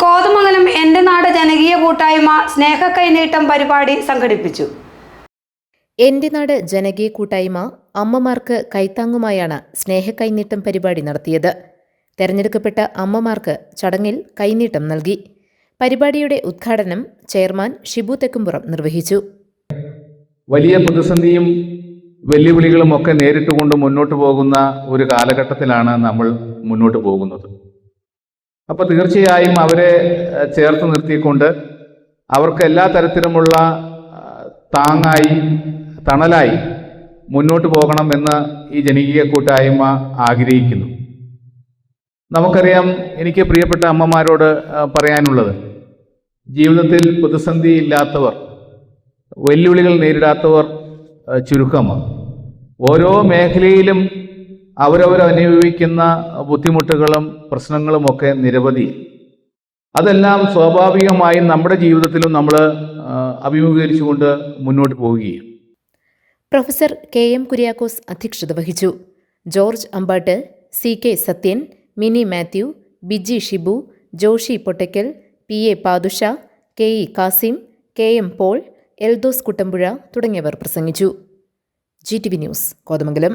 കോതമംഗലം എന്റെ നാട് ജനകീയ കൂട്ടായ്മ സ്നേഹ കൈനീട്ടം പരിപാടി സംഘടിപ്പിച്ചു. എന്റെ നാട് ജനകീയ കൂട്ടായ്മ അമ്മമാർക്ക് കൈത്താങ്ങുമായാണ് സ്നേഹ കൈനീട്ടം പരിപാടി നടത്തിയത്. തെരഞ്ഞെടുക്കപ്പെട്ട അമ്മമാർക്ക് ചടങ്ങിൽ കൈനീട്ടം നൽകി. പരിപാടിയുടെ ഉദ്ഘാടനം ചെയർമാൻ ഷിബു തെക്കുംപുറം നിർവഹിച്ചു. വലിയ പ്രതിസന്ധിയും വെല്ലുവിളികളും ഒക്കെ നേരിട്ടുകൊണ്ട് മുന്നോട്ട് പോകുന്ന ഒരു കാലഘട്ടത്തിലാണ് നമ്മൾ മുന്നോട്ട് പോകുന്നത്. അപ്പോൾ തീർച്ചയായും അവരെ ചേർത്ത് നിർത്തിക്കൊണ്ട് അവർക്ക് എല്ലാ തരത്തിലുമുള്ള താങ്ങായി തണലായി മുന്നോട്ട് പോകണം എന്ന് ഈ ജനകീയ കൂട്ടായ്മ ആഗ്രഹിക്കുന്നു. നമുക്കറിയാം എനിക്ക് പ്രിയപ്പെട്ട അമ്മമാരോട് പറയാനുള്ളത് ജീവിതത്തിൽ പ്രതിസന്ധി ഇല്ലാത്തവർ വെല്ലുവിളികൾ നേരിടാത്തവർ ചുരുക്കം ചുരുക്കമാണ്. ഓരോ മേഖലയിലും അവരവർ അനുഭവിക്കുന്ന ബുദ്ധിമുട്ടുകളും പ്രശ്നങ്ങളും ഒക്കെ നിരവധി. അതെല്ലാം സ്വാഭാവികമായും നമ്മുടെ ജീവിതത്തിലും നമ്മൾ അഭിമുഖീകരിച്ചുകൊണ്ട് മുന്നോട്ട് പോവുകയും. പ്രൊഫസർ കെ എം കുര്യാക്കോസ് അധ്യക്ഷത വഹിച്ചു. George Ambattu C K Sathyan Mini Mathew Biji Shibu Joshy Pottakkal P A Padusha K E Kasim K M Paul Eldhose Kuttampuzha തുടങ്ങിയവർ പ്രസംഗിച്ചു. G T V News Kothamangalam.